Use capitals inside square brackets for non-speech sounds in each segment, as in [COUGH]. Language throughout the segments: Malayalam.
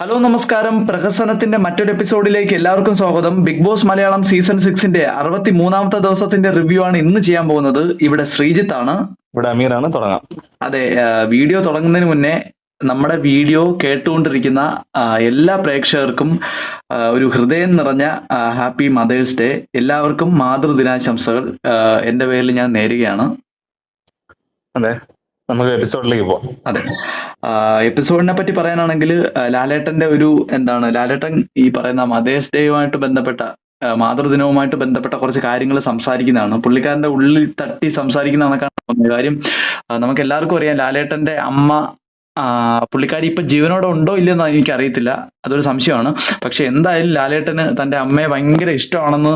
ഹലോ നമസ്കാരം. പ്രഹസനത്തിന്റെ മറ്റൊരു എപ്പിസോഡിലേക്ക് എല്ലാവർക്കും സ്വാഗതം. ബിഗ് ബോസ് മലയാളം സീസൺ സിക്സിന്റെ അറുപത്തി മൂന്നാമത്തെ ദിവസത്തിന്റെ റിവ്യൂ ആണ് ഇന്ന് ചെയ്യാൻ പോകുന്നത്. ഇവിടെ ശ്രീജിത്ത് ആണ് ഇവിടെ അമീറാണ്. തുടങ്ങാം. അതെ വീഡിയോ തുടങ്ങുന്നതിന് മുന്നേ നമ്മുടെ വീഡിയോ കേട്ടുകൊണ്ടിരിക്കുന്ന എല്ലാ പ്രേക്ഷകർക്കും ഒരു ഹൃദയം നിറഞ്ഞ ഹാപ്പി മദേഴ്സ് ഡേ. എല്ലാവർക്കും മാതൃദിനാശംസകൾ. എന്റെ പേരിൽ ഞാൻ നേരുകയാണ്. അതെ. നമുക്ക് എപ്പിസോഡിലേക്ക് പോവാം. അതെ. എപ്പിസോഡിനെ പറ്റി പറയാനാണെങ്കിൽ ലാലേട്ടന്റെ ഒരു എന്താണ് ലാലേട്ടൻ ഈ പറയുന്ന മദേഴ്സ് ഡേയുമായിട്ട് ബന്ധപ്പെട്ട മാതൃദിനവുമായിട്ട് ബന്ധപ്പെട്ട കുറച്ച് കാര്യങ്ങൾ സംസാരിക്കുന്നതാണ്. പുള്ളിക്കാരന്റെ ഉള്ളിൽ തട്ടി സംസാരിക്കുന്നതാണ് കാര്യം. നമുക്ക് എല്ലാവർക്കും അറിയാം ലാലേട്ടന്റെ അമ്മ പുള്ളിക്കാരി ഇപ്പൊ ജീവനോടെ ഉണ്ടോ ഇല്ലെന്ന് എനിക്കറിയത്തില്ല. അതൊരു സംശയമാണ്. പക്ഷെ എന്തായാലും ലാലേട്ടന് തന്റെ അമ്മയെ ഭയങ്കര ഇഷ്ടമാണെന്ന്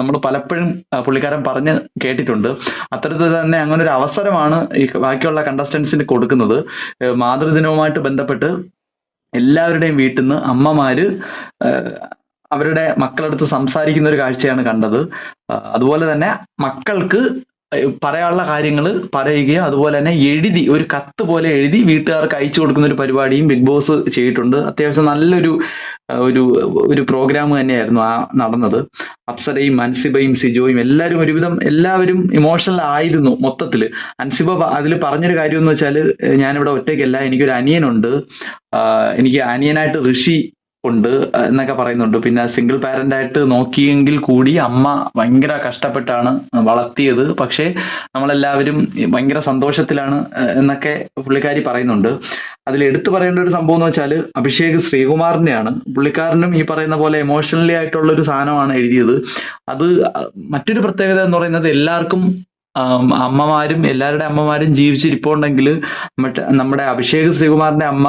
നമ്മൾ പലപ്പോഴും പുള്ളിക്കാരൻ പറഞ്ഞ് കേട്ടിട്ടുണ്ട്. അത്തരത്തിൽ തന്നെ അങ്ങനെ ഒരു അവസരമാണ് ഈ ബാക്കിയുള്ള കണ്ടസ്റ്റൻസിന് കൊടുക്കുന്നത്. മാതൃദിനവുമായിട്ട് ബന്ധപ്പെട്ട് എല്ലാവരുടെയും വീട്ടിൽ നിന്ന് അമ്മമാര് അവരുടെ മക്കളടുത്ത് സംസാരിക്കുന്ന ഒരു കാഴ്ചയാണ് കണ്ടത്. അതുപോലെ തന്നെ മക്കൾക്ക് പറയാനുള്ള കാര്യങ്ങൾ പറയുകയും അതുപോലെ തന്നെ എഴുതി ഒരു കത്ത് പോലെ എഴുതി വീട്ടുകാർക്ക് അയച്ചു കൊടുക്കുന്ന ഒരു പരിപാടിയും ബിഗ് ബോസ് ചെയ്തിട്ടുണ്ട്. അത്യാവശ്യം നല്ലൊരു ഒരു ഒരു പ്രോഗ്രാം തന്നെയായിരുന്നു ആ നടന്നത്. അപ്സരയും അൻസിബയും സിജോയും എല്ലാവരും ഒരുവിധം എല്ലാവരും ഇമോഷണൽ ആയിരുന്നു മൊത്തത്തിൽ അൻസിബ അതിൽ പറഞ്ഞൊരു കാര്യം എന്ന് വെച്ചാൽ ഞാനിവിടെ ഒറ്റയ്ക്കല്ല എനിക്കൊരു അനിയനുണ്ട്. എനിക്ക് അനിയനായിട്ട് ഋഷി ഉണ്ട് എന്നൊക്കെ പറയുന്നുണ്ട്. പിന്നെ സിംഗിൾ പാരന്റ് ആയിട്ട് നോക്കിയെങ്കിൽ കൂടി അമ്മ ഭയങ്കര കഷ്ടപ്പെട്ടാണ് വളർത്തിയത്. പക്ഷേ നമ്മളെല്ലാവരും ഭയങ്കര സന്തോഷത്തിലാണ് എന്നൊക്കെ പുള്ളിക്കാരി പറയുന്നുണ്ട്. അതിൽ എടുത്തു പറയേണ്ട ഒരു സംഭവം എന്ന് വെച്ചാൽ അഭിഷേക് ശ്രീകുമാറിനെയാണ്. പുള്ളിക്കാരനും ഈ പറയുന്ന പോലെ എമോഷണലി ആയിട്ടുള്ള ഒരു സാധനമാണ് എഴുതിയത്. അത് മറ്റൊരു പ്രത്യേകത എന്ന് പറയുന്നത് എല്ലാവർക്കും അമ്മമാരും എല്ലാവരുടെ അമ്മമാരും ജീവിച്ചിരിപ്പുണ്ടെങ്കിൽ മറ്റേ നമ്മുടെ അഭിഷേക് ശ്രീകുമാറിന്റെ അമ്മ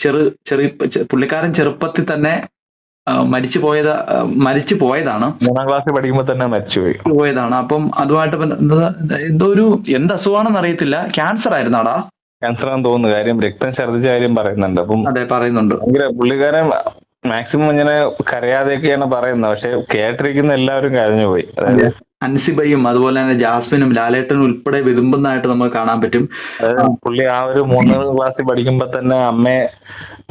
ചെറു ചെറിയ പുള്ളിക്കാരൻ ചെറുപ്പത്തിൽ തന്നെ മരിച്ചു പോയത് മരിച്ചു പോയതാണ്. മൂന്നാം ക്ലാസ്സിൽ പഠിക്കുമ്പോൾ തന്നെ മരിച്ചുപോയി. പോയതാണ്. അപ്പം അതുമായിട്ട് എന്തോ ഒരു എന്ത് അസുഖമാണെന്ന് അറിയത്തില്ല. ക്യാൻസർ ആയിരുന്നാടാ? ക്യാൻസർ ആണെന്ന് തോന്നുന്നു. കാര്യം രക്തം ഛർദ്ദിച്ച കാര്യം പറയുന്നുണ്ട്. അപ്പം അതെ പറയുന്നുണ്ട്. ഭയങ്കര പുള്ളിക്കാരൻ മാക്സിമം ഇങ്ങനെ കരയാതെയൊക്കെയാണ് പറയുന്നത്. പക്ഷെ കേട്ടിരിക്കുന്ന എല്ലാവരും കരഞ്ഞു പോയി അതായത് അൻസിബയും അതുപോലെ തന്നെ ജാസ്മിനും ലാലേട്ടനും ഉൾപ്പെടെ വിതുമ്പുന്നതായിട്ട് നമുക്ക് കാണാൻ പറ്റും. പുള്ളി ആ ഒരു മൂന്നാം ക്ലാസ്സിൽ പഠിക്കുമ്പോ തന്നെ അമ്മ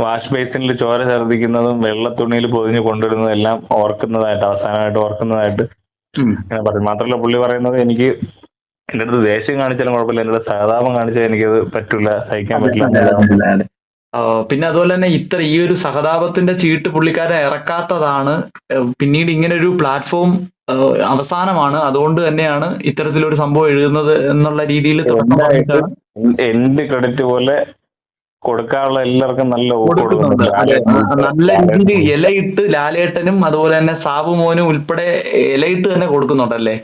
വാഷ് ബേസിനിൽ ചോര ഛർദ്ദിക്കുന്നതും വെള്ള തുണിയിൽ പൊതിഞ്ഞ് കൊണ്ടുവരുന്നതും എല്ലാം ഓർക്കുന്നതായിട്ട് അവസാനമായിട്ട് ഓർക്കുന്നതായിട്ട് ഉം. ഇങ്ങനെ പറയും. മാത്രമല്ല പുള്ളി പറയുന്നത് എനിക്ക് എന്റെ അടുത്ത് ദേഷ്യം കാണിച്ചാലും കുഴപ്പമില്ല എന്റെ അടുത്ത് സഹതാപം കാണിച്ചാൽ എനിക്കത് പറ്റില്ല സഹിക്കാൻ പറ്റില്ല. പിന്നെ അതുപോലെ തന്നെ ഇത്ര ഈ ഒരു സഹതാപത്തിന്റെ ചീട്ട് പുള്ളിക്കാരെ ഇറക്കാത്തതാണ് പിന്നീട് ഇങ്ങനെ ഒരു പ്ലാറ്റ്ഫോം അവസാനമാണ്. അതുകൊണ്ട് തന്നെയാണ് ഇത്തരത്തിലൊരു സംഭവം എഴുതുന്നത് എന്നുള്ള രീതിയിൽ എൻഡ് ക്രെഡിറ്റ് പോലെ കൊടുക്കാനുള്ള എല്ലാവർക്കും നല്ല നല്ല രീതിയിൽ ഇലയിട്ട് ലാലേട്ടനും അതുപോലെ തന്നെ സാബു മോനും ഉൾപ്പെടെ ഇലയിട്ട് തന്നെ കൊടുക്കുന്നുണ്ടല്ലേ?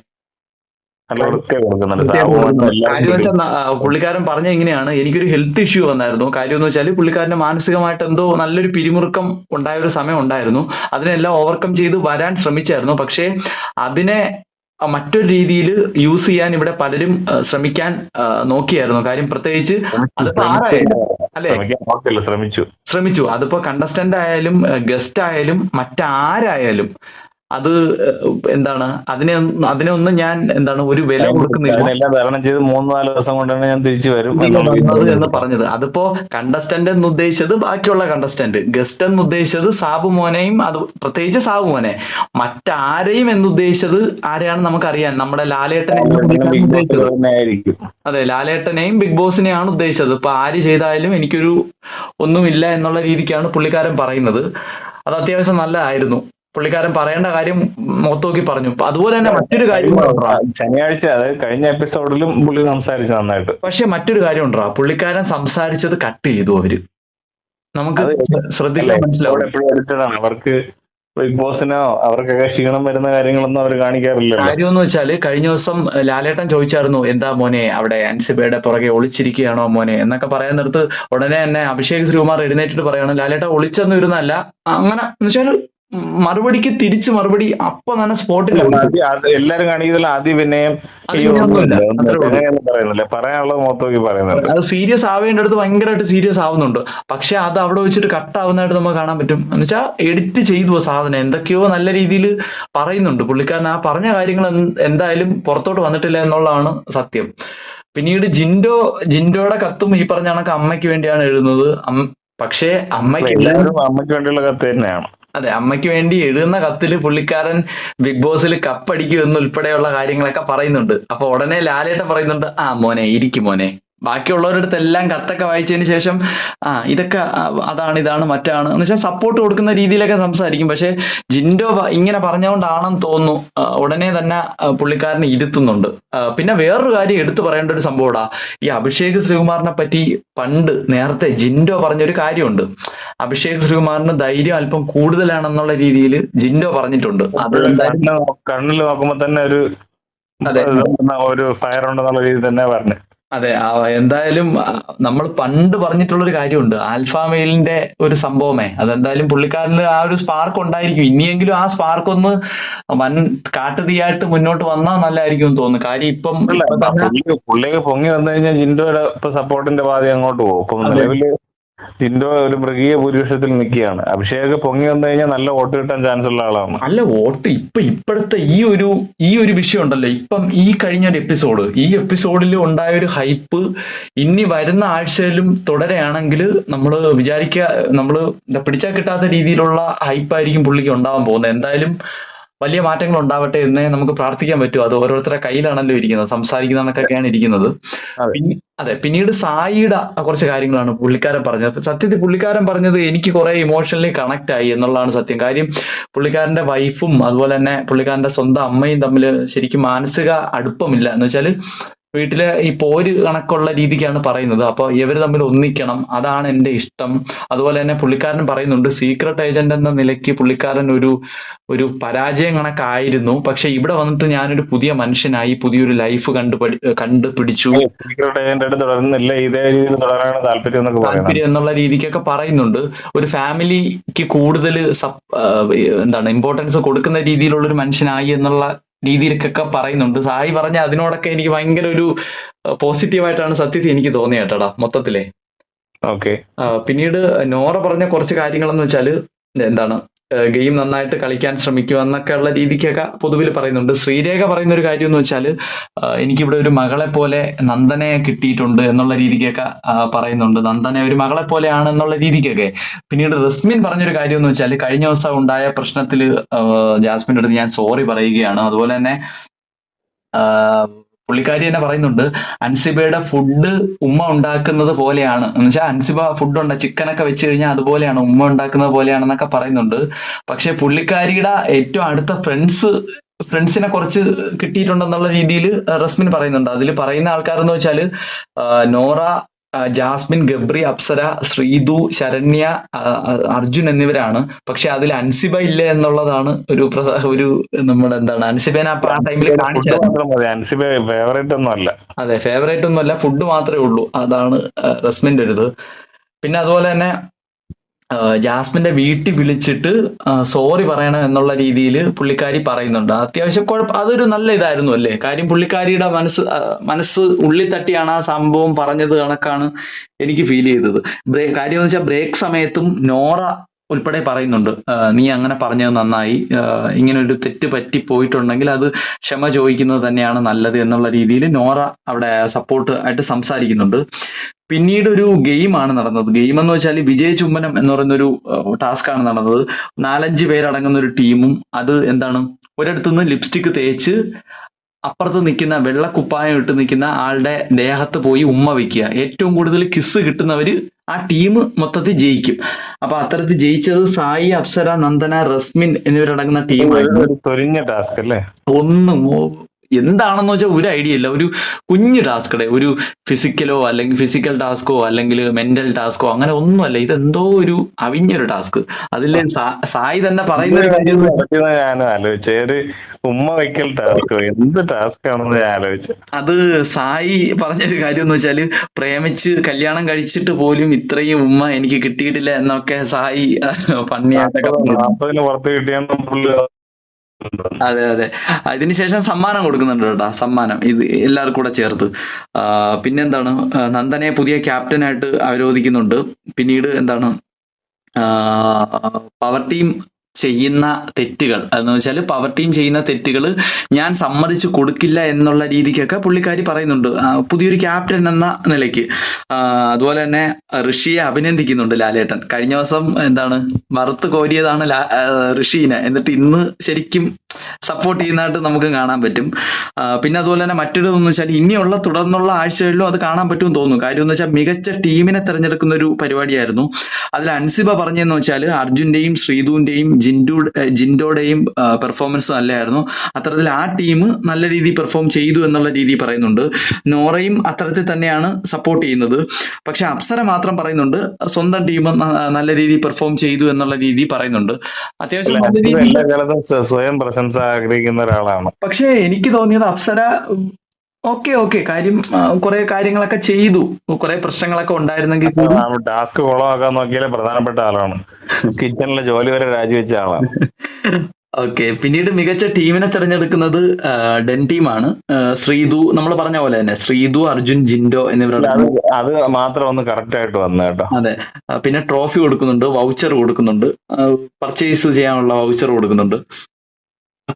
പുള്ളിക്കാരൻ പറഞ്ഞ എങ്ങനെയാണ് എനിക്കൊരു ഹെൽത്ത് ഇഷ്യൂ വന്നായിരുന്നു. കാര്യം എന്ന് വെച്ചാൽ പുള്ളിക്കാരന്റെ മാനസികമായിട്ട് എന്തോ നല്ലൊരു പിരിമുറുക്കം ഉണ്ടായ ഒരു സമയം ഉണ്ടായിരുന്നു. അതിനെല്ലാം ഓവർകം ചെയ്ത് വരാൻ ശ്രമിച്ചായിരുന്നു. പക്ഷേ അതിനെ മറ്റൊരു രീതിയിൽ യൂസ് ചെയ്യാൻ ഇവിടെ പലരും ശ്രമിക്കാൻ നോക്കിയായിരുന്നു. കാര്യം പ്രത്യേകിച്ച് അതിപ്പോ ആരായാലും അല്ലെ? ശ്രമിച്ചു. ശ്രമിച്ചു. അതിപ്പോ കണ്ടസ്റ്റന്റ് ആയാലും ഗസ്റ്റ് ആയാലും മറ്റാരായാലും അത് എന്താണ് അതിനെ അതിനൊന്നും അതിനെ ഒന്നും ഞാൻ എന്താണ് ഒരു വില കൊടുക്കുന്നില്ല. അതിനെല്ലാം തരണം ചെയ്ത് മൂന്ന് നാല് ദിവസം കൊണ്ട് തന്നെ ഞാൻ തിരിച്ചു വരും എന്ന് പറഞ്ഞത്. അതിപ്പോ കണ്ടസ്റ്റന്റ് എന്ന് ഉദ്ദേശിച്ചത് ബാക്കിയുള്ള കണ്ടസ്റ്റന്റ് ഗസ്റ്റ് എന്ന് ഉദ്ദേശിച്ചത് സാബു മോനെയും അത് പ്രത്യേകിച്ച് സാബു മോനെ. മറ്റാരെയും എന്ന് ഉദ്ദേശിച്ചത് ആരെയാണ് നമുക്കറിയാൻ നമ്മുടെ ലാലേട്ടനെയും അതെ ലാലേട്ടനെയും ബിഗ് ബോസിനെയാണ് ഉദ്ദേശിച്ചത്. ഇപ്പൊ ആര് ചെയ്താലും എനിക്കൊരു ഒന്നുമില്ല എന്നുള്ള രീതിക്കാണ് പുള്ളിക്കാരൻ പറയുന്നത്. അത് അത്യാവശ്യം നല്ലതായിരുന്നു. പുള്ളിക്കാരൻ പറയേണ്ട കാര്യം മുഖത്തോക്കി പറഞ്ഞു. അതുപോലെ തന്നെ മറ്റൊരു കാര്യം. ശനിയാഴ്ച അതായത് കഴിഞ്ഞ എപ്പിസോഡിലും പുള്ളി സംസാരിച്ചു നന്നായിട്ട്. പക്ഷെ മറ്റൊരു കാര്യം ഉണ്ടാ? പുള്ളിക്കാരൻ സംസാരിച്ചത് കട്ട് ചെയ്തു അവർ. നമുക്ക് ശ്രദ്ധിക്കാൻ മനസ്സിലാവും. അവർക്ക് ബിഗ് ബോസിനോ അവർക്കൊക്കെ ക്ഷീണം വരുന്ന കാര്യങ്ങളൊന്നും അവർ കാണിക്കാറില്ല കാര്യം എന്ന് വെച്ചാൽ കഴിഞ്ഞ ദിവസം ലാലേട്ടൻ ചോദിച്ചായിരുന്നു എന്താ മോനെ അവിടെ അൻസിബയുടെ പുറകെ ഒളിച്ചിരിക്കുകയാണോ മോനെ? എന്നൊക്കെ പറയാൻ നിർത്ത് ഉടനെ തന്നെ അഭിഷേക് ശ്രീകുമാർ എഴുന്നേറ്റിട്ട് പറയാണ് ലാലേട്ടൻ ഒളിച്ചെന്ന് വരുന്നല്ല അങ്ങനെ എന്ന് വെച്ചാൽ മറുപടിക്ക് തിരിച്ച് മറുപടി അപ്പൊ തന്നെ സ്പോട്ടിൽ എല്ലാരും കാണിക്കുന്ന ആദ്യ വിനയം പറയാനുള്ളത് മൊത്തം പറയുന്നുണ്ട്. അത് സീരിയസ് ആവേണ്ടടുത്ത് ഭയങ്കരമായിട്ട് സീരിയസ് ആവുന്നുണ്ട്. പക്ഷെ അത് അവിടെ വെച്ചിട്ട് കട്ട് ആവുന്നതായിട്ട് നമുക്ക് കാണാൻ പറ്റും. എന്ന് വെച്ചാൽ എഡിറ്റ് ചെയ്തു സാധനം. എന്തൊക്കെയോ നല്ല രീതിയിൽ പറയുന്നുണ്ട്. പുള്ളിക്കാരൻ ആ പറഞ്ഞ കാര്യങ്ങൾ എന്തായാലും പുറത്തോട്ട് വന്നിട്ടില്ല എന്നുള്ളതാണ് സത്യം. പിന്നീട് ജിൻഡോ ജിൻഡോയുടെ കത്തും ഈ പറഞ്ഞ കണക്ക് അമ്മയ്ക്ക് വേണ്ടിയാണ് എഴുതുന്നത്. പക്ഷേ അമ്മയ്ക്ക് അമ്മയ്ക്ക് വേണ്ടിയുള്ള കത്ത് തന്നെയാണ്. അതെ അമ്മയ്ക്ക് വേണ്ടി എഴുതുന്ന കത്തിൽ പുള്ളിക്കാരൻ ബിഗ് ബോസിൽ കപ്പടിക്കും എന്നുൾപ്പെടെയുള്ള കാര്യങ്ങളൊക്കെ പറയുന്നുണ്ട്. അപ്പൊ ഉടനെ ലാലേട്ടൻ പറയുന്നുണ്ട് ആ മോനെ ഇരിക്കും മോനെ. ബാക്കിയുള്ളവരുടെ എല്ലാം കത്തൊക്കെ വായിച്ചതിന് ശേഷം ആ ഇതൊക്കെ അതാണ് ഇതാണ് മറ്റാണ്. എന്ന് വെച്ചാൽ സപ്പോർട്ട് കൊടുക്കുന്ന രീതിയിലൊക്കെ സംസാരിക്കും. പക്ഷെ ജിൻഡോ ഇങ്ങനെ പറഞ്ഞുകൊണ്ടാണെന്ന് തോന്നുന്നു ഉടനെ തന്നെ പുള്ളിക്കാരനെ ഇരുത്തുന്നുണ്ട്. പിന്നെ വേറൊരു കാര്യം എടുത്തു പറയേണ്ട ഒരു സംഭവടാ. ഈ അഭിഷേക് ശ്രീകുമാറിനെ പറ്റി പണ്ട് നേരത്തെ ജിൻഡോ പറഞ്ഞൊരു കാര്യമുണ്ട്. അഭിഷേക് ശ്രീകുമാറിന് ധൈര്യം അല്പം കൂടുതലാണെന്നുള്ള രീതിയിൽ ജിൻഡോ പറഞ്ഞിട്ടുണ്ട്. അത് കണ്ണിൽ നോക്കുമ്പോ തന്നെ ഒരു. ഒരു ഫയർ ഉണ്ടെന്നുള്ള രീതി തന്നെ പറഞ്ഞു. അതെ എന്തായാലും നമ്മൾ പണ്ട് പറഞ്ഞിട്ടുള്ള ഒരു കാര്യമുണ്ട് ആൽഫാമെയിലിന്റെ ഒരു സംഭവമേ. അതെന്തായാലും പുള്ളിക്കാരന് ആ ഒരു സ്പാർക്ക് ഉണ്ടായിരിക്കും. ഇനിയെങ്കിലും ആ സ്പാർക്ക് ഒന്ന് വൻ കാട്ടുതീയായിട്ട് മുന്നോട്ട് വന്നാൽ നല്ലതായിരിക്കും എന്ന് തോന്നുന്നു. കാര്യം ഇപ്പം പുള്ളിയൊക്കെ പൊങ്ങി വന്നു കഴിഞ്ഞാൽ ജിൻഡോയുടെ ഇപ്പൊ സപ്പോർട്ടിന്റെ പാതി അങ്ങോട്ട് പോകും. ഇപ്പം നിലവിൽ ജിൻഡോ ഒരു മൃഗീയ ഭൂരിപക്ഷത്തിൽ നിൽക്കുകയാണ്. അഭിഷേക് പൊങ്ങി വന്നു കഴിഞ്ഞാൽ നല്ല വോട്ട് കിട്ടാൻ ചാൻസ് ഉള്ള ആളാണ്. അല്ല വോട്ട്. ഇപ്പൊ ഇപ്പോഴത്തെ ഈ ഒരു ഈ ഒരു വിഷയം ഉണ്ടല്ലോ. ഇപ്പം ഈ കഴിഞ്ഞ ഒരു എപ്പിസോഡ് ഈ എപ്പിസോഡിൽ ഉണ്ടായ ഒരു ഹൈപ്പ് ഇനി വരുന്ന ആഴ്ചയിലും തുടരുകയാണെങ്കിൽ നമ്മൾ വിചാരിക്കുക നമ്മൾ പിടിച്ചാൽ കിട്ടാത്ത രീതിയിലുള്ള ഹൈപ്പായിരിക്കും പുള്ളിക്ക് ഉണ്ടാവാൻ പോകുന്നത്. എന്തായാലും വലിയ മാറ്റങ്ങൾ ഉണ്ടാവട്ടെ എന്നേ നമുക്ക് പ്രാർത്ഥിക്കാൻ പറ്റൂ. അത് ഓരോരുത്തരുടെ കയ്യിലാണല്ലോ ഇരിക്കുന്നത്. സംസാരിക്കുന്ന കണക്കൊക്കെയാണ് ഇരിക്കുന്നത്. അതെ. പിന്നെ അതെ പിന്നീട് സായിയുടെ കുറച്ച് കാര്യങ്ങളാണ് പുള്ളിക്കാരൻ പറഞ്ഞത്. സത്യത്തിൽ പുള്ളിക്കാരൻ പറഞ്ഞത് എനിക്ക് കുറെ ഇമോഷണലി കണക്ട് ആയി എന്നുള്ളതാണ് സത്യം. കാര്യം പുള്ളിക്കാരന്റെ വൈഫും അതുപോലെ തന്നെ പുള്ളിക്കാരന്റെ സ്വന്തം അമ്മയും തമ്മിൽ ശരിക്കും മാനസിക അടുപ്പമില്ല. എന്ന് വെച്ചാൽ വീട്ടിലെ ഈ പോര് കണക്കുള്ള രീതിക്കാണ് പറയുന്നത്. അപ്പൊ ഇവർ തമ്മിൽ ഒന്നിക്കണം. അതാണ് എന്റെ ഇഷ്ടം. അതുപോലെ തന്നെ പുള്ളിക്കാരൻ പറയുന്നുണ്ട് സീക്രട്ട് ഏജന്റ് എന്ന നിലയ്ക്ക് പുള്ളിക്കാരൻ ഒരു ഒരു പരാജയം കണക്കായിരുന്നു. പക്ഷെ ഇവിടെ വന്നിട്ട് ഞാനൊരു പുതിയ മനുഷ്യനായി പുതിയൊരു ലൈഫ് കണ്ടുപടി കണ്ടുപിടിച്ചു സീക്രട്ട് ഏജന്റ് ആയിട്ട് തുടരുന്നില്ല. ഇതേ രീതിയിൽ തുടരാനാണ് താല്പര്യം താല്പര്യം എന്നുള്ള രീതിക്കൊക്കെ പറയുന്നുണ്ട്. ഒരു ഫാമിലിക്ക് കൂടുതൽ എന്താണ് ഇമ്പോർട്ടൻസ് കൊടുക്കുന്ന രീതിയിലുള്ള ഒരു മനുഷ്യനായി എന്നുള്ള രീതിയിലേക്കൊക്കെ പറയുന്നുണ്ട്. സായി പറഞ്ഞ അതിനോടൊക്കെ എനിക്ക് ഭയങ്കര ഒരു പോസിറ്റീവായിട്ടാണ് സത്യത്തിൽ എനിക്ക് തോന്നിയ കേട്ടടാ മൊത്തത്തിലെ. ഓക്കെ. പിന്നീട് നോറ പറഞ്ഞ കുറച്ച് കാര്യങ്ങളെന്ന് വെച്ചാൽ എന്താണ് ഗെയിം നന്നായിട്ട് കളിക്കാൻ ശ്രമിക്കുക എന്നൊക്കെ ഉള്ള രീതിക്കൊക്കെ പൊതുവിൽ പറയുന്നുണ്ട്. ശ്രീരേഖ പറയുന്ന ഒരു കാര്യം എന്ന് വെച്ചാൽ എനിക്കിവിടെ ഒരു മകളെ പോലെ നന്ദനെ കിട്ടിയിട്ടുണ്ട് എന്നുള്ള രീതിക്കൊക്കെ പറയുന്നുണ്ട്. നന്ദനെ ഒരു മകളെ പോലെയാണ് എന്നുള്ള രീതിക്കൊക്കെ. പിന്നീട് റസ്മിൻ പറഞ്ഞൊരു കാര്യം എന്ന് വെച്ചാൽ കഴിഞ്ഞ ദിവസം ഉണ്ടായ പ്രശ്നത്തിൽ ജാസ്മിന്റെ അടുത്ത് ഞാൻ സോറി പറയുകയാണ്. അതുപോലെ തന്നെ പുള്ളിക്കാരി തന്നെ പറയുന്നുണ്ട് അൻസിബയുടെ ഫുഡ് ഉമ്മ ഉണ്ടാക്കുന്നത് പോലെയാണ്. എന്ന് വെച്ചാൽ അൻസിബ ഫുഡ് ഉണ്ട് ചിക്കനൊക്കെ വെച്ച് കഴിഞ്ഞാൽ അതുപോലെയാണ് ഉമ്മ ഉണ്ടാക്കുന്നത് പോലെയാണെന്നൊക്കെ പറയുന്നുണ്ട്. പക്ഷെ പുള്ളിക്കാരിയുടെ ഏറ്റവും അടുത്ത ഫ്രണ്ട്സ് ഫ്രണ്ട്സിനെ കുറച്ച് കിട്ടിയിട്ടുണ്ടെന്നുള്ള രീതിയിൽ റസ്മിൻ പറയുന്നുണ്ട്. അതിൽ പറയുന്ന ആൾക്കാരെന്ന് വെച്ചാൽ Nora Jasmine Gabri Apsara Sreethu Saranya Arjun എന്നിവരാണ്. പക്ഷെ അതിൽ അൻസിബ ഇല്ല എന്നുള്ളതാണ് ഒരു ഒരു നമ്മുടെ എന്താണ് അൻസിബേനെ ആ ടൈമിൽ കാണിച്ചത്. അൻസിബ ഫേവറേറ്റ് ഒന്നും അല്ല. അതെ ഫേവറേറ്റ് ഒന്നുമല്ല ഫുഡ് മാത്രമേ ഉള്ളൂ. അതാണ് റസ്മിന്റെ ഒരു ഇത് പിന്നെ അതുപോലെ തന്നെ ജാസ്മിന്റെ വീട്ടിൽ വിളിച്ചിട്ട് സോറി പറയണം എന്നുള്ള രീതിയിൽ പുള്ളിക്കാരി പറയുന്നുണ്ട്. അത്യാവശ്യം കുഴപ്പം അതൊരു നല്ല ഇതായിരുന്നു അല്ലേ? കാര്യം പുള്ളിക്കാരിയുടെ മനസ്സ് മനസ്സ് ഉള്ളിൽ തട്ടിയാണ് ആ സംഭവം പറഞ്ഞത് കണക്കാണ് എനിക്ക് ഫീൽ ചെയ്തത്. ബ്രേക്ക് കാര്യം എന്ന് വെച്ചാൽ ബ്രേക്ക് സമയത്തും നോറ ഉൾപ്പെടെ പറയുന്നുണ്ട്. നീ അങ്ങനെ പറഞ്ഞത് നന്നായി. ഇങ്ങനെ ഒരു തെറ്റ് പറ്റി പോയിട്ടുണ്ടെങ്കിൽ അത് ക്ഷമ ചോദിക്കുന്നത് തന്നെയാണ് നല്ലത് എന്നുള്ള രീതിയിൽ നോറ അവിടെ സപ്പോർട്ട് ആയിട്ട് സംസാരിക്കുന്നുണ്ട്. പിന്നീട് ഒരു ഗെയിമാണ് നടന്നത്. ഗെയിം എന്ന് വെച്ചാൽ വിജയ ചുംബനം എന്ന് പറയുന്ന ഒരു ടാസ്ക് ആണ് നടന്നത്. നാലഞ്ച് പേരടങ്ങുന്ന ഒരു ടീമും അത് എന്താണ്? ഒരിടത്തുനിന്ന് ലിപ്സ്റ്റിക് തേച്ച് അപ്പുറത്ത് നിൽക്കുന്ന വെള്ള കുപ്പായം ഇട്ട് നിൽക്കുന്ന ആളുടെ ദേഹത്ത് പോയി ഉമ്മ വെക്കുക. ഏറ്റവും കൂടുതൽ കിസ് കിട്ടുന്നവര് ആ ടീം മൊത്തത്തിൽ ജയിക്കും. അപ്പൊ അത്തരത്തിൽ ജയിച്ചത് സായി അപ്സര നന്ദന റസ്മിൻ എന്നിവരടങ്ങുന്ന ടീമായിരുന്നു. ഒന്നും എന്താണെന്ന് വെച്ചാൽ ഒരു ഐഡിയ ഇല്ല. ഒരു കുഞ്ഞു ടാസ്കടെ ഒരു ഫിസിക്കലോ അല്ലെങ്കിൽ ഫിസിക്കൽ ടാസ്കോ അല്ലെങ്കിൽ മെന്റൽ ടാസ്കോ അങ്ങനെ ഒന്നുമല്ല. ഇതെന്തോ ഒരു അവിഞ്ഞൊരു ടാസ്ക് അതിൽ സായി തന്നെ പറയുന്ന ഒരു കാര്യം ഞാൻ ആലോചിച്ച. ഒരു ഉമ്മ വയ്ക്കൽ ടാസ്ക് എന്ത് ടാസ്ക് ആണെന്ന് ഞാൻ ആലോചിച്ചു. അത് സായി പറഞ്ഞൊരു കാര്യം എന്ന് വെച്ചാൽ പ്രേമിച്ച് കല്യാണം കഴിച്ചിട്ട് പോലും ഇത്രയും ഉമ്മ എനിക്ക് കിട്ടിയിട്ടില്ല എന്നൊക്കെ സായി ഫണ്ണിയായിട്ടൊക്കെ പുറത്ത് കിട്ടിയാൽ അതെ അതെ. അതിനുശേഷം സമ്മാനം കൊടുക്കുന്നുണ്ട് കേട്ടോ സമ്മാനം. ഇത് എല്ലാവർക്കും കൂടെ ചേർത്ത്. പിന്നെ പിന്നെന്താണ്? നന്ദനെ പുതിയ ക്യാപ്റ്റനായിട്ട് അവരോധിക്കുന്നുണ്ട്. പിന്നീട് എന്താണ്? പവർ ടീം ചെയ്യുന്ന തെറ്റുകൾ. അതെന്ന് വെച്ചാൽ പവർ ടീം ചെയ്യുന്ന തെറ്റുകൾ ഞാൻ സമ്മതിച്ചു കൊടുക്കില്ല എന്നുള്ള രീതിക്കൊക്കെ പുള്ളിക്കാരി പറയുന്നുണ്ട്. പുതിയൊരു ക്യാപ്റ്റൻ എന്ന നിലയ്ക്ക്. അതുപോലെ തന്നെ ഋഷിയെ അഭിനന്ദിക്കുന്നുണ്ട് ലാലേട്ടൻ. കഴിഞ്ഞ ദിവസം എന്താണ് വറുത്ത് കോരിയതാണ് ഋഷീനെ. എന്നിട്ട് ഇന്ന് ശരിക്കും സപ്പോർട്ട് ചെയ്യുന്നതായിട്ട് നമുക്ക് കാണാൻ പറ്റും. പിന്നെ അതുപോലെ തന്നെ മറ്റൊരു എന്ന് വെച്ചാൽ ഇനിയുള്ള തുടർന്നുള്ള ആഴ്ചകളിലും അത് കാണാൻ പറ്റുമെന്ന് തോന്നുന്നു. കാര്യം എന്ന് വെച്ചാൽ മികച്ച ടീമിനെ തിരഞ്ഞെടുക്കുന്ന ഒരു പരിപാടിയായിരുന്നു. അതിൽ അൻസിബ പറഞ്ഞതെന്ന് വെച്ചാൽ അർജുന്റെയും ശ്രീധുവിന്റെയും ജിൻഡു ജിൻഡോയുടെയും പെർഫോമൻസ് നല്ലതായിരുന്നു അത്തരത്തിൽ ആ ടീം നല്ല രീതിയിൽ പെർഫോം ചെയ്തു എന്നുള്ള രീതി പറയുന്നുണ്ട്. നോറയും അത്തരത്തിൽ തന്നെയാണ് സപ്പോർട്ട് ചെയ്യുന്നത്. പക്ഷെ അപ്സര മാത്രം പറയുന്നുണ്ട്. സ്വന്തം ടീം നല്ല രീതിയിൽ പെർഫോം ചെയ്തു എന്നുള്ള രീതി പറയുന്നുണ്ട്. അത്യാവശ്യം സ്വയം പ്രശംസ ആഗ്രഹിക്കുന്ന ഒരാളാണ്. പക്ഷേ എനിക്ക് തോന്നിയത് അപ്സര ഓക്കെ ഓക്കെ കാര്യം കുറെ കാര്യങ്ങളൊക്കെ ചെയ്തു. കുറെ പ്രശ്നങ്ങളൊക്കെ ഉണ്ടായിരുന്നെങ്കിൽ ടാസ്ക് ഫോളോ ആക്കാൻ നോക്കിയാലേ പ്രധാനപ്പെട്ട ആളാണ്. കിച്ചണിലെ ജോലി വരെ രാജിവെച്ച ആളാണ്. ഓക്കെ പിന്നീട് മികച്ച ടീമിനെ തിരഞ്ഞെടുക്കുന്നത് ഡെൻ ടീമാണ്. ശ്രീതു നമ്മൾ പറഞ്ഞ പോലെ തന്നെ ശ്രീതു അർജുൻ ജിൻഡോ എന്നിവരുടെ അത് മാത്രം ഒന്ന് കറക്റ്റ് ആയിട്ട് വന്നു കേട്ടോ. അതെ. പിന്നെ ട്രോഫി കൊടുക്കുന്നുണ്ട് വൗച്ചർ കൊടുക്കുന്നുണ്ട്. പർച്ചേസ് ചെയ്യാനുള്ള വൗച്ചർ കൊടുക്കുന്നുണ്ട്.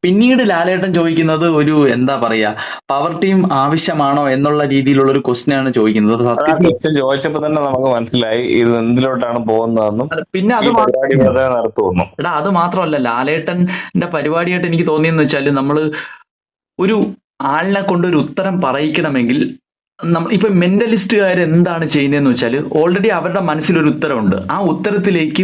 പിന്നീട് ലാലേട്ടൻ ചോദിക്കുന്നത് ഒരു എന്താ പറയാ പവർ ടീം ആവശ്യമാണോ എന്നുള്ള രീതിയിലുള്ള ഒരു ക്വസ്റ്റ്യൻ ആണ് ചോദിക്കുന്നത്. സത്യം. ചോദിച്ചപ്പോ തന്നെ നമുക്ക് മനസ്സിലായി ഇത് എന്തിലോട്ടാണ് പോകുന്നതെന്നും പിന്നെ അത് എടാ അത് മാത്രമല്ല ലാലേട്ടന്റെ പരിപാടിയായിട്ട് എനിക്ക് തോന്നിയെന്ന് വെച്ചാൽ നമ്മൾ ഒരു ആളിനെ കൊണ്ട് ഒരു ഉത്തരം പറയിക്കണമെങ്കിൽ നമ്മൾ ഇപ്പൊ മെന്റലിസ്റ്റുകാർ എന്താണ് ചെയ്യുന്നതെന്ന് വെച്ചാൽ ഓൾറെഡി അവരുടെ മനസ്സിൽ ഒരു ഉത്തരവുണ്ട്. ആ ഉത്തരത്തിലേക്ക്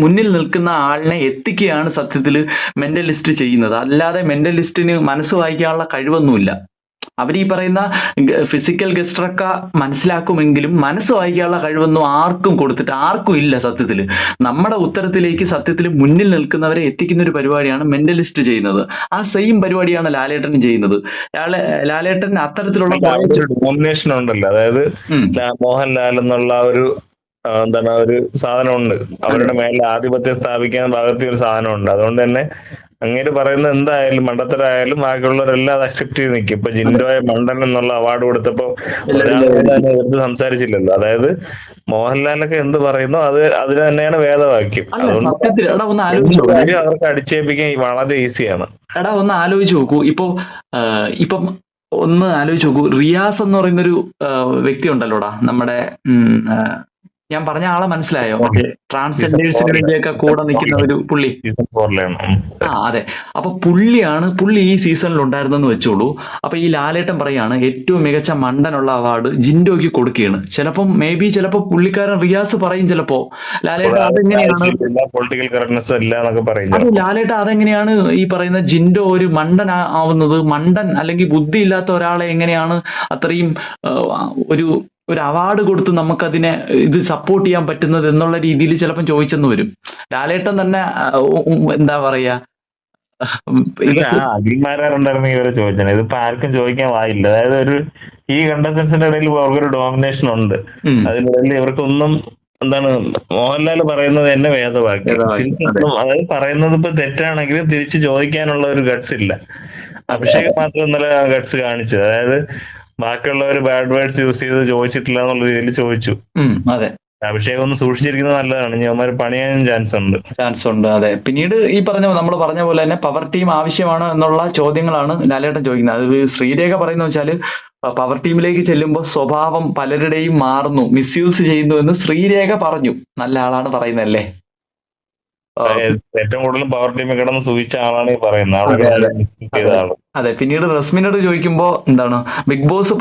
മുന്നിൽ നിൽക്കുന്ന ആളിനെ എത്തിക്കുകയാണ് സത്യത്തിൽ മെന്റലിസ്റ്റ് ചെയ്യുന്നത്. അല്ലാതെ മെന്റലിസ്റ്റിന് മനസ്സ് വായിക്കാനുള്ള കഴിവൊന്നുമില്ല. അവർ ഈ പറയുന്ന ഫിസിക്കൽ ഗസ്റ്ററൊക്കെ മനസ്സിലാക്കുമെങ്കിലും മനസ്സ് വായിക്കാനുള്ള കഴിവൊന്നും ആർക്കും കൊടുത്തിട്ട് ആർക്കും ഇല്ല സത്യത്തിൽ നമ്മുടെ ഉത്തരത്തിലേക്ക് സത്യത്തിൽ മുന്നിൽ നിൽക്കുന്നവരെ എത്തിക്കുന്ന ഒരു പരിപാടിയാണ് മെന്റലിസ്റ്റ് ചെയ്യുന്നത്. ആ സെയിം പരിപാടിയാണ് ലാലേട്ടൻ ചെയ്യുന്നത്. ലാലേ- ലാലേട്ടൻ അത്തരത്തിലുള്ള ഡോമിനേഷൻ ഉണ്ടല്ലോ. അതായത്. മോഹൻലാൽ എന്നുള്ള ഒരു എന്താണ് ഒരു സാധനമുണ്ട്. അവരുടെ മേലെ ആധിപത്യം സ്ഥാപിക്കാൻ ഭാഗത്ത് ഒരു സാധനമുണ്ട്. അതുകൊണ്ട് തന്നെ അങ്ങേര് പറയുന്ന എന്തായാലും മണ്ടത്തരായാലും ബാക്കിയുള്ളവരെല്ലാം അത് അക്സെപ്റ്റ് ചെയ്ത് നിൽക്കും ഇപ്പൊ ജിൻഡോയെ മണ്ടൻ എന്നുള്ള അവാർഡ് കൊടുത്തപ്പോ ഒരാൾ പോലും സംസാരിച്ചില്ലല്ലോ. അതായത് മോഹൻലാലൊക്കെ എന്ത് പറയുന്നോ അത് അതിന് തന്നെയാണ് വേദവാക്യം. അതുകൊണ്ട് അവർക്ക് അടിച്ചേൽപ്പിക്കാൻ വളരെ ഈസിയാണ്. എടാ ഒന്ന് ആലോചിച്ച് നോക്കൂ. ഇപ്പൊ ഇപ്പം ഒന്ന് ആലോചിച്ച് നോക്കൂ. റിയാസ് എന്ന് പറയുന്ന ഒരു വ്യക്തി ഉണ്ടല്ലോടാ? നമ്മുടെ ഞാൻ പറഞ്ഞ ആളെ മനസ്സിലായോ? ട്രാൻസ്ജെൻഡേഴ്സിന് വേണ്ടിയൊക്കെ കൂടെ നിൽക്കുന്ന ഒരു പുള്ളി. ആ അതെ. അപ്പൊ പുള്ളിയാണ് പുള്ളി ഈ സീസണിൽ ഉണ്ടായിരുന്നെന്ന് വെച്ചോളൂ. അപ്പൊ ഈ ലാലേട്ടൻ പറയാണ് ഏറ്റവും മികച്ച മണ്ടനുള്ള അവാർഡ് ജിൻഡോയ്ക്ക് കൊടുക്കുകയാണ്. ചിലപ്പം മേ ബി ചിലപ്പോ പുള്ളിക്കാരൻ റിയാസ് പറയും ചിലപ്പോ. ലാലേട്ടൻ അതെങ്ങനെയാണ്? പൊളിറ്റിക്കൽ കറക്റ്റ്നെസ് ഇല്ല എന്നൊക്കെ പറയും അത് ലാലേട്ട അതെങ്ങനെയാണ് ഈ പറയുന്ന ജിൻഡോ ഒരു മണ്ടൻ ആവുന്നത്? മണ്ടൻ അല്ലെങ്കിൽ ബുദ്ധി ഇല്ലാത്ത ഒരാളെ എങ്ങനെയാണ് അത്രയും ഒരു ഒരു അവാർഡ് കൊടുത്ത് നമുക്കതിനെ ഇത് സപ്പോർട്ട് ചെയ്യാൻ പറ്റുന്നത് എന്നുള്ള രീതിയിൽ ചിലപ്പം ചോദിച്ചെന്ന് വരും. ലാലേട്ടൻ തന്നെ എന്താ പറയാ ഇവരെ ചോദിച്ചാൽ ഇതിപ്പോ ആർക്കും ചോദിക്കാൻ വായില്ല. അതായത് ഒരു ഈ കണ്ടസ്റ്റൻസിന്റെ ഇടയിൽ അവർക്കൊരു ഡോമിനേഷൻ ഉണ്ട്. അതിനിടയിൽ ഇവർക്കൊന്നും എന്താണ് മോഹൻലാൽ പറയുന്നത് എന്നെ വേദവാക്കി. വേദവാക്യം, അതായത് പറയുന്നത് ഇപ്പൊ തെറ്റാണെങ്കിലും തിരിച്ചു ചോദിക്കാനുള്ള ഒരു ഗട്സ് ഇല്ല. അഭിഷേക് മാത്രം ഇന്നലെ ഗട്സ് കാണിച്ചത്. അതായത് ബാക്കിയുള്ളവർ ബാഡ് വേർഡ്സ് യൂസ് ചെയ്ത് ചോദിച്ചിട്ടില്ല എന്നുള്ള രീതിയിൽ ചോദിച്ചു. അതെ. അഭിഷേകം ഒന്ന് സൂക്ഷിച്ചിരിക്കുന്നത് നല്ലതാണ്. ഇനി പണിയാനും ചാൻസ് ഉണ്ട്. ചാൻസ് ഉണ്ട് അതെ. പിന്നീട് ഈ പറഞ്ഞ നമ്മൾ പറഞ്ഞ പോലെ തന്നെ പവർ ടീം ആവശ്യമാണ് എന്നുള്ള ചോദ്യങ്ങളാണ് ലാലേട്ടൻ ചോദിക്കുന്നത്. അത് ശ്രീരേഖ പറയുന്ന വെച്ചാൽ പവർ ടീമിലേക്ക് ചെല്ലുമ്പോൾ സ്വഭാവം പലരുടെയും മാറുന്നു മിസ്യൂസ് ചെയ്യുന്നു എന്ന് ശ്രീരേഖ പറഞ്ഞു. നല്ല ആളാണ് പറയുന്നല്ലേ ഏറ്റവും കൂടുതൽ പവർ ടീമിൽ കിടന്ന് സൂചിച്ച ആളാണ് ഈ പറയുന്നത്. അതെ, പിന്നീട് റസ്മിനോട് ചോദിക്കുമ്പോ എന്താണ്? ബിഗ് ബോസ്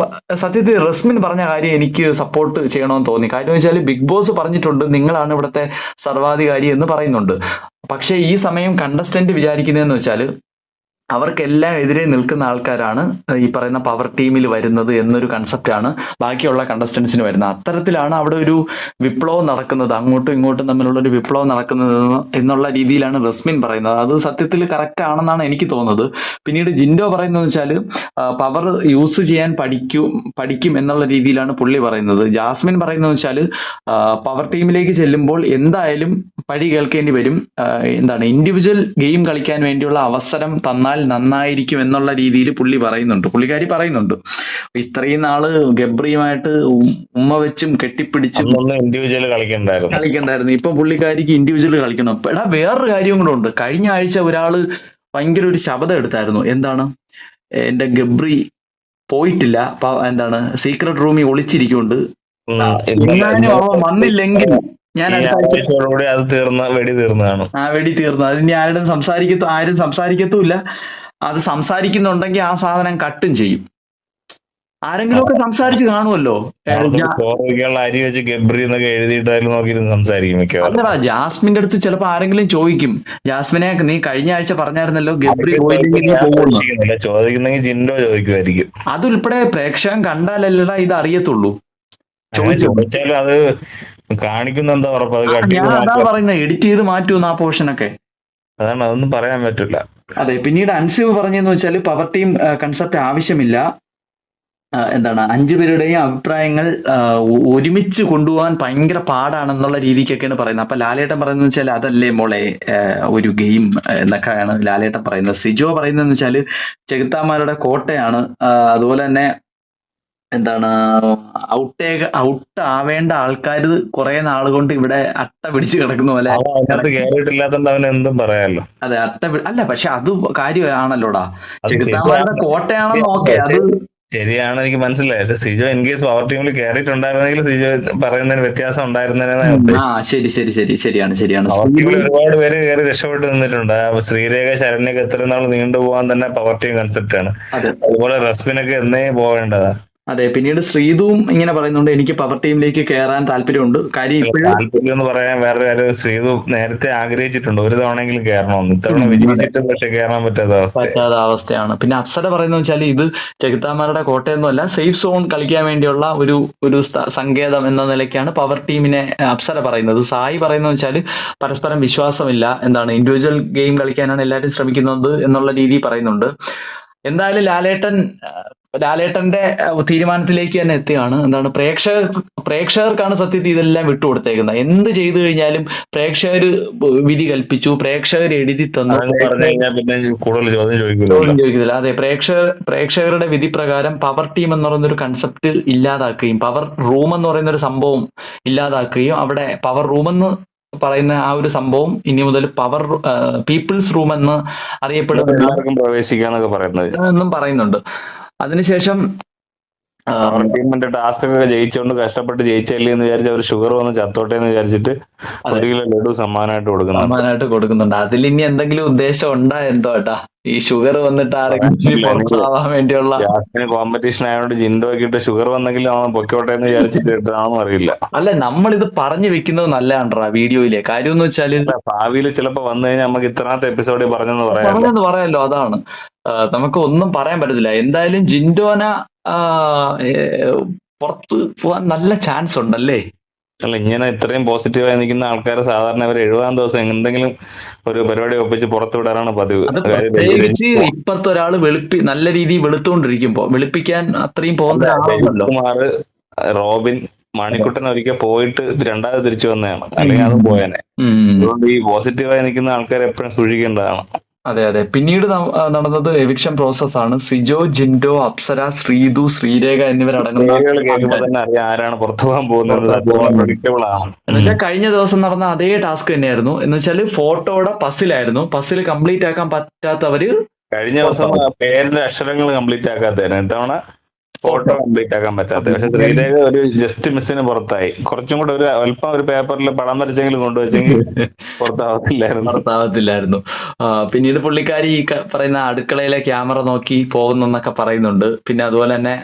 സത്യത്തിൽ റസ്മിൻ പറഞ്ഞ കാര്യം എനിക്ക് സപ്പോർട്ട് ചെയ്യണമെന്ന് തോന്നി. കാര്യം വെച്ചാൽ ബിഗ് ബോസ് പറഞ്ഞിട്ടുണ്ട് നിങ്ങളാണ് ഇവിടുത്തെ സർവാധികാരി എന്ന് പറയുന്നുണ്ട്. പക്ഷെ ഈ സമയം കണ്ടസ്റ്റന്റ് വിചാരിക്കുന്നതെന്ന് വെച്ചാൽ അവർക്കെല്ലാം എതിരെ നിൽക്കുന്ന ആൾക്കാരാണ് ഈ പറയുന്ന പവർ ടീമിൽ വരുന്നത് എന്നൊരു കൺസെപ്റ്റാണ് ബാക്കിയുള്ള കണ്ടസ്റ്റൻസിന് വരുന്നത്. അത്തരത്തിലാണ് അവിടെ ഒരു വിപ്ലവം നടക്കുന്നത്. അങ്ങോട്ടും ഇങ്ങോട്ടും തമ്മിലുള്ള ഒരു വിപ്ലവം നടക്കുന്നത് എന്നുള്ള രീതിയിലാണ് റസ്മിൻ പറയുന്നത്. അത് സത്യത്തിൽ കറക്റ്റ് ആണെന്നാണ് എനിക്ക് തോന്നുന്നത്. പിന്നീട് ജിൻഡോ പറയുന്നത് വെച്ചാൽ പവർ യൂസ് ചെയ്യാൻ പഠിക്കും പഠിക്കും എന്നുള്ള രീതിയിലാണ് പുള്ളി പറയുന്നത്. ജാസ്മിൻ പറയുന്നത് വെച്ചാൽ പവർ ടീമിലേക്ക് ചെല്ലുമ്പോൾ എന്തായാലും പഴി കേൾക്കേണ്ടി വരും. എന്താണ് ഇൻഡിവിജ്വൽ ഗെയിം കളിക്കാൻ വേണ്ടിയുള്ള അവസരം തന്നാൽ ചെയ്താൽ നന്നായിരിക്കും എന്നുള്ള രീതിയിൽ പുള്ളി പറയുന്നുണ്ട്. പുള്ളിക്കാരി പറയുന്നുണ്ട്. ഇത്രയും നാൾ ഗബ്രിയുമായിട്ട് ഉമ്മ വെച്ചും കെട്ടിപ്പിടിച്ചും ഇൻഡിവിജ്വൽ കളിക്കണ്ടായിരുന്നു. കളിക്കണ്ടായിരുന്നു. ഇപ്പൊ പുള്ളിക്കാരിക്ക് ഇൻഡിവിജ്വൽ കളിക്കണം എടാ വേറൊരു കാര്യം കൂടെ ഉണ്ട്. കഴിഞ്ഞ ആഴ്ച ഒരാൾ ഭയങ്കര ഒരു ശബ്ദം എടുത്തായിരുന്നു. എന്താണ്? എന്റെ ഗബ്രി പോയിട്ടില്ല. എന്താണ്? സീക്രട്ട് റൂമിൽ ഒളിച്ചിരിക്കുന്നുണ്ട്. വന്നില്ലെങ്കിൽ ഞാൻ ഈ അടുത്ത അത് തീർന്ന വെടി തീർന്നതാണ്. ആ വെടി തീർന്നു. അതിന് ആരും സംസാരിക്കത്തു ആരും സംസാരിക്കത്തുമില്ല അത് സംസാരിക്കുന്നുണ്ടെങ്കിൽ ആ സാധനം കട്ടും ചെയ്യും. ആരെങ്കിലും ഒക്കെ സംസാരിച്ച് കാണുമല്ലോ. അരി വെച്ച് ഗബ്രി എന്നൊക്കെ എഴുതിയിട്ടായാലും നോക്കിയിരുന്ന് സംസാരിക്കും അല്ലടാ ജാസ്മിന്റെ അടുത്ത് ചിലപ്പോ ആരെങ്കിലും ചോദിക്കും. ജാസ്മിനെ നീ കഴിഞ്ഞ ആഴ്ച പറഞ്ഞായിരുന്നല്ലോ ഗബ്രി ചോദിക്കുന്നെങ്കിൽ ജിൻഡോ ചോദിക്കുമായിരിക്കും. അതുൾപ്പെടെ പ്രേക്ഷകൻ കണ്ടാലല്ലടാ ഇത് അറിയത്തുള്ളൂ. ചോദിച്ചാലും അത് കാണിക്കുന്ന എന്താ ഉറപ്പ് ഞാൻ അതാ പറയുന്നത് എഡിറ്റ് ചെയ്ത് മാറ്റുമെന്ന് ആ പോർഷനൊക്കെ അതാണ് അതൊന്നും പറയാൻ പറ്റില്ല. അതെ പിന്നീട് അൻസിവ് പറഞ്ഞെന്ന് വെച്ചാൽ പവർ ടീം കൺസെപ്റ്റ് ആവശ്യമില്ല. എന്താണ് അഞ്ചു പേരുടെയും അഭിപ്രായങ്ങൾ ഒരുമിച്ച് കൊണ്ടുപോകാൻ ഭയങ്കര പാടാണെന്നുള്ള രീതിക്കൊക്കെയാണ് പറയുന്നത്. അപ്പൊ ലാലേട്ടൻ പറയുന്നത് വെച്ചാൽ അതല്ലേ മോളെ ഒരു ഗെയിം എന്നൊക്കെയാണ് ലാലേട്ടൻ പറയുന്നത്. സിജോ പറയുന്നതെന്ന് വെച്ചാൽ ചെകുത്താന്മാരുടെ കോട്ടയാണ്. അതുപോലെ തന്നെ എന്താണ് ഔട്ടേ ഔട്ട് ആവേണ്ട ആൾക്കാർ കുറെ നാൾ കൊണ്ട് ഇവിടെ അട്ട പിടിച്ച് കിടക്കുന്ന പോലെ എന്തും പറയാലോ. അതെ അട്ട അല്ല പക്ഷെ അത് കാര്യമാണല്ലോടാ. ചെകുത്താന്മാരുടെ കോട്ടയാണെന്ന് ഓക്കെ അത് ശരിയാണ് എനിക്ക് മനസ്സിലായത് സിജോ ഇൻ കേസ് പവർ ടീമിൽ കയറിയിട്ടുണ്ടായിരുന്നെങ്കിൽ സിജോ പറയുന്നതിന് വ്യത്യാസം ഉണ്ടായിരുന്നതിനെ ആ ശരി ശരി ശരി ശരിയാണ് ശരിയാണ്. ഒരുപാട് പേര് കയറി രക്ഷപ്പെട്ടു നിന്നിട്ടുണ്ട്. ശ്രീരേഖ ശരണ്യൊക്കെ എത്ര നാൾ നീണ്ടുപോകാൻ തന്നെ പവർ ടീം കൺസെപ്റ്റ് ആണ്. അതുപോലെ റസ്മിനൊക്കെ എന്നേ പോവേണ്ടതാ അതെ പിന്നീട് ശ്രീതുവും ഇങ്ങനെ പറയുന്നുണ്ട് എനിക്ക് പവർ ടീമിലേക്ക് കയറാൻ താല്പര്യമുണ്ട്. കാര്യം ഇപ്പോഴും താല്പര്യം എന്ന് പറയാൻ വേറെ കാര്യം ശ്രീതു നേരത്തെ ആഗ്രഹിച്ചിട്ടുണ്ട് ഒരു തവണയെങ്കിലും കയറണമെന്ന് ഇത്തവണ വിജയിച്ചിട്ട് പക്ഷെ കയറാൻ പറ്റാത്ത അവസ്ഥ. പറ്റാത്ത അവസ്ഥയാണ്. പിന്നെ അപ്സര പറയുന്നത് വെച്ചാൽ ഇത് ചെകുത്താന്മാരുടെ കോട്ടയൊന്നുമല്ല സേഫ് സോൺ കളിക്കാൻ വേണ്ടിയുള്ള ഒരു ഒരു സങ്കേതം എന്ന നിലയ്ക്കാണ് പവർ ടീമിനെ അപ്സര പറയുന്നത്. സായി പറയുന്നത് വെച്ചാൽ പരസ്പരം വിശ്വാസമില്ല എന്താണ് ഇൻഡിവിജ്വൽ ഗെയിം കളിക്കാനാണ് എല്ലാവരും ശ്രമിക്കുന്നത് എന്നുള്ള രീതി പറയുന്നുണ്ട്. എന്തായാലും ലാലേട്ടൻ ലാലേട്ടന്റെ തീരുമാനത്തിലേക്ക് തന്നെ എത്തുകയാണ്. എന്താണ് പ്രേക്ഷകർ പ്രേക്ഷകർക്കാണ് സത്യത്തിൽ ഇതെല്ലാം വിട്ടുകൊടുത്തേക്കുന്നത്. എന്ത് ചെയ്തു കഴിഞ്ഞാലും പ്രേക്ഷകർ വിധി കൽപ്പിച്ചു പ്രേക്ഷകർ എഴുതി തന്നു. ചോദിക്കുന്നില്ല അതെ പ്രേക്ഷകർ പ്രേക്ഷകരുടെ വിധി പ്രകാരം പവർ ടീം എന്ന് പറയുന്ന ഒരു കൺസെപ്റ്റ് ഇല്ലാതാക്കുകയും പവർ റൂം എന്ന് പറയുന്ന ഒരു സംഭവം ഇല്ലാതാക്കുകയും അവിടെ പവർ റൂം എന്ന് പറയുന്ന ആ ഒരു സംഭവം ഇനി മുതൽ പവർ പീപ്പിൾസ് റൂം എന്ന് അറിയപ്പെടുന്ന എല്ലാവർക്കും പ്രവേശിക്കാന്നൊക്കെ പറയുന്നത്. എന്നും പറയുന്നുണ്ട്. അതിനുശേഷം ടീമിന്റെ ടാസ്ക് ഒക്കെ ജയിച്ചുകൊണ്ട് കഷ്ടപ്പെട്ട് ജയിച്ചല്ലേ എന്ന് വിചാരിച്ച് അവർ ഷുഗർ വന്ന് ചത്തോട്ടെ എന്ന് വിചാരിച്ചിട്ട് ഒരു കിലോ ലഡു സമ്മാനമായിട്ട് കൊടുക്കുന്നു സമ്മാനമായിട്ട് കൊടുക്കുന്നുണ്ട്. അതിൽ ഇനി എന്തെങ്കിലും ഉദ്ദേശം ഉണ്ടാ എന്തോ ഏട്ടാ? ഈ ഷുഗർ വന്നിട്ട് ആരെങ്കിലും വേണ്ടിയുള്ള കോമ്പറ്റീഷൻ ആയതുകൊണ്ട് ജിൻഡോ ഇട്ട് ഷുഗർ വന്നെങ്കിലും അവൻ പൊക്കോട്ടെ എന്ന് വിചാരിച്ചിട്ട് അറിയില്ല. അല്ല നമ്മൾ ഇത് പറഞ്ഞു വെക്കുന്നത് നല്ലതാണ്ടാ വീഡിയോയിലെ? കാര്യം എന്ന് വെച്ചാൽ ഭാവിയിൽ ചിലപ്പോ വന്നു കഴിഞ്ഞാൽ നമുക്ക് ഇത്രാത്ത എപ്പിസോഡിൽ പറഞ്ഞെന്ന് പറയാം പറഞ്ഞെന്ന് പറയാലോ അതാണ്. നമുക്ക് ഒന്നും പറയാൻ പറ്റത്തില്ല. എന്തായാലും ജിൻഡോന പുറത്ത് പോവാൻ നല്ല ചാൻസ് ഉണ്ടല്ലേ? അല്ല ഇങ്ങനെ ഇത്രയും പോസിറ്റീവായി നിൽക്കുന്ന ആൾക്കാർ സാധാരണ അവർ എഴുപതാം ദിവസം എന്തെങ്കിലും ഒരു പരിപാടി ഒപ്പിച്ച് പുറത്തു വിടാറാണ് പതിവ്. പ്രത്യേകിച്ച് ഇപ്പുറത്തെ ഒരാൾ വെളുപ്പി നല്ല രീതിയിൽ വെളുത്തുകൊണ്ടിരിക്കുമ്പോ വെളുപ്പിക്കാൻ അത്രയും പോകുന്ന ഒരാളാണല്ലോ. റോബിൻ മണിക്കുട്ടൻ ഒരിക്കൽ പോയിട്ട് രണ്ടാമത് തിരിച്ചു വന്നതാണ്. അല്ലെങ്കിൽ അത് പോയനെ. അതുകൊണ്ട് ഈ പോസിറ്റീവായി നിൽക്കുന്ന ആൾക്കാരെ എപ്പോഴും സൂക്ഷിക്കേണ്ടതാണ്. അതെ അതെ. പിന്നീട് നടന്നത് എവിക്ഷൻ പ്രോസസ് ആണ്. സിജോ ജിൻഡോ അപ്സര ശ്രീതു ശ്രീരേഖ എന്നിവരടങ്ങുന്ന ആരാണ് പുറത്തു പോകാൻ പോകുന്നത്. കഴിഞ്ഞ ദിവസം നടന്ന അതേ ടാസ്ക് തന്നെയായിരുന്നു. എന്ന് വെച്ചാൽ ഫോട്ടോയുടെ പസിലായിരുന്നു. പസിൽ കംപ്ലീറ്റ് ആക്കാൻ പറ്റാത്തവര് കഴിഞ്ഞ ദിവസം പേരിന്റെ അക്ഷരങ്ങൾ കംപ്ലീറ്റ് ആക്കാത്തതിന് ഇത്തവണ ഫോട്ടോ കംപ്ലീറ്റ് ആക്കാൻ പറ്റാത്ത. പക്ഷെ ശ്രീദേവി ഒരു ജസ്റ്റ് മിസ്സിന് പുറത്തായി. കുറച്ചും കൂടെ ഒരു അല്പം ഒരു പേപ്പറിൽ പടം വരച്ചെങ്കിലും കൊണ്ടുവച്ചെങ്കിൽ [LAUGHS] പുറത്താവത്തില്ലായിരുന്നു. പുറത്താവത്തില്ലായിരുന്നു. പിന്നീട് പുള്ളിക്കാരി ഈ പറയുന്ന അടുക്കളയിലെ ക്യാമറ നോക്കി പോകുന്നെന്നൊക്കെ പറയുന്നുണ്ട്. പിന്നെ അതുപോലെ തന്നെ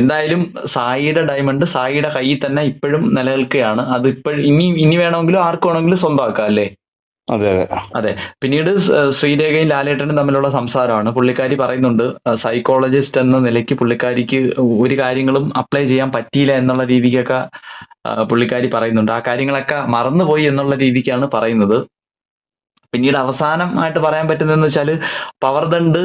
എന്തായാലും സായിയുടെ ഡയമണ്ട് സായിയുടെ കയ്യിൽ തന്നെ ഇപ്പോഴും നിലനിൽക്കുകയാണ്. അത് ഇപ്പോഴും ഇനി ഇനി വേണമെങ്കിലും ആർക്ക് വേണമെങ്കിലും സ്വന്തമാക്കാം അല്ലേ? അതെ പിന്നീട് ശ്രീരേഖയും ലാലേട്ടനും തമ്മിലുള്ള സംസാരമാണ്. പുള്ളിക്കാരി പറയുന്നുണ്ട് സൈക്കോളജിസ്റ്റ് എന്ന നിലയ്ക്ക് പുള്ളിക്കാരിക്ക് ഒരു കാര്യങ്ങളും അപ്ലൈ ചെയ്യാൻ പറ്റിയില്ല എന്നുള്ള രീതിക്കൊക്കെ പുള്ളിക്കാരി പറയുന്നുണ്ട്. ആ കാര്യങ്ങളൊക്കെ മറന്നുപോയി എന്നുള്ള രീതിക്കാണ് പറയുന്നത്. പിന്നീട് അവസാനം ആയിട്ട് പറയാൻ പറ്റുന്നതെന്ന് വെച്ചാൽ പവർ ദണ്ട്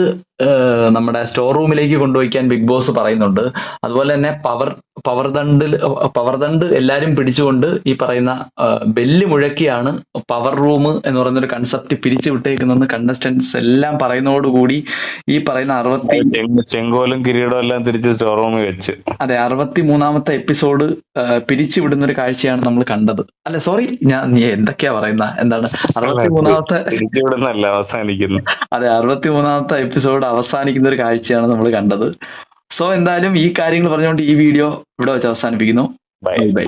നമ്മുടെ സ്റ്റോർ റൂമിലേക്ക് കൊണ്ടുപോയിക്കാൻ ബിഗ് ബോസ് പറയുന്നുണ്ട്. അതുപോലെ തന്നെ പവർ പവർ ദണ്ടിൽ പവർ ദണ്ട് എല്ലാരും പിടിച്ചുകൊണ്ട് ഈ പറയുന്ന ബെല്ല് മുഴക്കിയാണ് പവർ റൂം എന്ന് പറയുന്ന ഒരു കൺസെപ്റ്റ് പിരിച്ചു വിട്ടേക്കുന്നതെന്ന് കണ്ടസ്റ്റന്റ്സ് എല്ലാം പറയുന്നതോടുകൂടി ഈ പറയുന്ന അറുപത്തി ചെങ്ക് ചെങ്കോലും കിരീടവും എല്ലാം തിരിച്ച് സ്റ്റോർ റൂമിൽ വെച്ച്. അതെ അറുപത്തി മൂന്നാമത്തെ എപ്പിസോഡ് പിരിച്ചു വിടുന്ന ഒരു കാഴ്ചയാണ് നമ്മൾ കണ്ടത്. അല്ല സോറി ഞാൻ നീ എന്തൊക്കെയാ പറയുന്ന? എന്താണ്? അറുപത്തി മൂന്നാമത്തെ അവസാനിക്കുന്നു. അതെ അറുപത്തി മൂന്നാമത്തെ എപ്പിസോഡ് അവസാനിക്കുന്ന ഒരു കാഴ്ചയാണ് നമ്മൾ കണ്ടത്. സോ എന്തായാലും ഈ കാര്യങ്ങൾ പറഞ്ഞുകൊണ്ട് ഈ വീഡിയോ ഇവിടെ വെച്ച് അവസാനിപ്പിക്കുന്നു. Bye bye